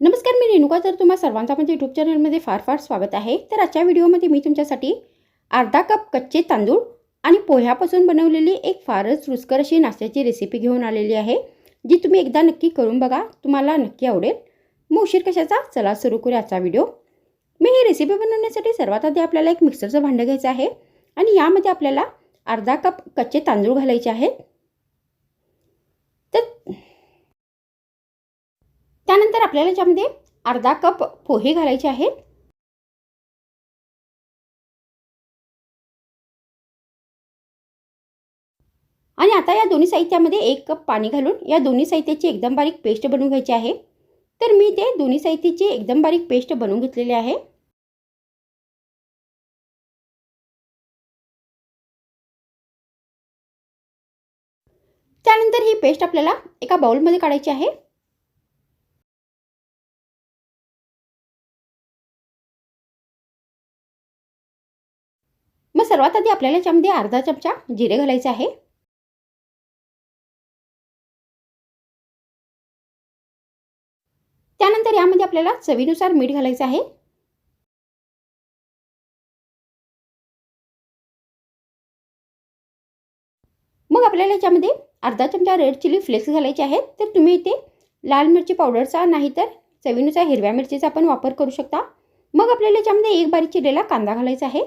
नमस्कार मी रेणुका. तर तुम्हा सर्वांचा माझ्या यूट्यूब चॅनलमध्ये फार फार स्वागत आहे. तर आजच्या व्हिडिओमध्ये मी तुमच्यासाठी अर्धा कप कच्चे तांदूळ आणि पोह्यापासून बनवलेली एक फारच रुचकर अशी नाश्त्याची रेसिपी घेऊन आलेली आहे जी तुम्ही एकदा नक्की करून बघा. तुम्हाला नक्की आवडेल. मग उशीर कशाचा? चला सुरू करूया आजचा व्हिडिओ. मी ही रेसिपी बनवण्यासाठी सर्वात आधी आपल्याला एक मिक्सरचं भांडं घ्यायचं आहे आणि यामध्ये आपल्याला अर्धा कप कच्चे तांदूळ घालायचे आहेत तर त्यानंतर आपल्याला याच्यामध्ये अर्धा कप पोहे घालायचे आहेत. आणि आता या दोन्ही साहित्यामध्ये एक कप पाणी घालून या दोन्ही साहित्याची एकदम बारीक पेस्ट बनवून घ्यायची आहे. तर मी ते दोन्ही साहित्याची एकदम बारीक पेस्ट बनवून घेतलेली आहे. त्यानंतर ही पेस्ट आपल्याला एका बाउलमध्ये काढायची आहे. मग सर्वात आधी आपल्याला याच्यामध्ये अर्धा चमचा जिरे घालायचे आहे. त्यानंतर यामध्ये आपल्याला चवीनुसार मीठ घालायचं आहे. मग आपल्याला याच्यामध्ये अर्धा चमचा रेड चिली फ्लेक्स घालायचे आहेत तर तुम्ही इथे लाल मिरची पावडरचा नाही तर चवीनुसार हिरव्या मिरचीचा पण वापर करू शकता. मग आपल्याला याच्यामध्ये एक बारीक चिरलेला कांदा घालायचा आहे.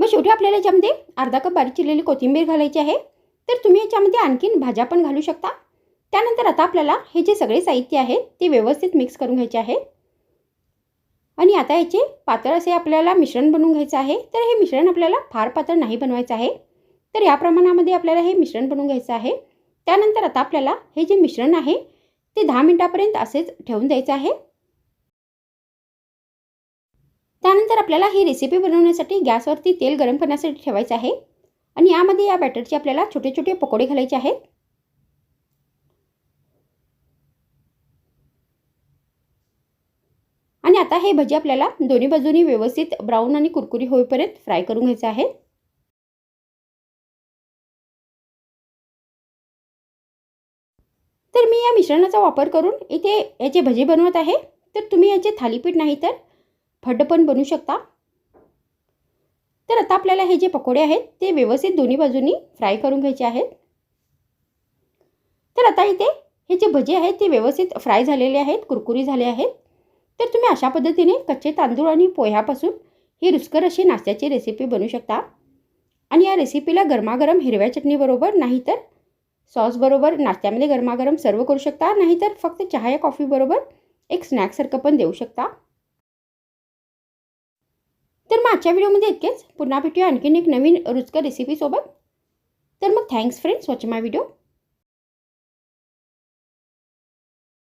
मग शेवटी आपल्याला याच्यामध्ये अर्धा कप बारीक चिरलेली कोथिंबीर घालायची आहे. तर तुम्ही याच्यामध्ये आणखीन भाज्या पण घालू शकता. त्यानंतर आता आपल्याला हे जे सगळे साहित्य आहे ते व्यवस्थित मिक्स करून घ्यायचे आहे. आणि आता याचे पातळ असे आपल्याला मिश्रण बनवून घ्यायचं आहे. तर हे मिश्रण आपल्याला फार पातळ नाही बनवायचं आहे. तर या प्रमाणामध्ये आपल्याला हे मिश्रण बनवून घ्यायचं आहे. त्यानंतर आता आपल्याला हे जे मिश्रण आहे ते दहा मिनटापर्यंत असेच ठेवून द्यायचं आहे. त्यानंतर आपल्याला ही रेसिपी बनवण्यासाठी गॅसवरती तेल गरम करण्यासाठी ठेवायचं आहे. आणि यामध्ये या बॅटरचे आपल्याला छोटे छोटे पकोडे घालायचे आहेत. आणि आता हे भजी आपल्याला दोन्ही बाजूनी व्यवस्थित ब्राऊन आणि कुरकुरी होईपर्यंत फ्राय करून घ्यायचं आहे. तर मी या मिश्रणाचा वापर करून इथे याचे भजी बनवत आहे. तर तुम्ही याचे थालीपीठ नाही तर फड्ड पण बनवू शकता? तर आता आपल्याला हे जे पकोडे आहेत ते व्यवस्थित दोन्ही बाजूनी फ्राय करून घ्यायचे आहेत. तर आता इथे हे जे भजे आहेत ते व्यवस्थित फ्राय झालेले आहेत कुरकुरी झाले आहेत. तर तुम्ही अशा पद्धतीने कच्चे तांदूळ आणि पोह्यापासून ही रुचकर अशी नाश्त्याची रेसिपी बनवू शकता. आणि या रेसिपीला गरमागरम हिरव्या चटणीबरोबर नाहीतर सॉसबरोबर नाश्त्यामध्ये गरमागरम सर्व करू शकता. नाहीतर फक्त चहा या कॉफीबरोबर एक स्नॅक्ससारखं पण देऊ शकता. तर मागच्या व्हिडिओमध्ये इतकेच. पुन्हा भेटूया आणखीन एक नवीन रुचकर रेसिपीसोबत तर मग thanks friends watch my video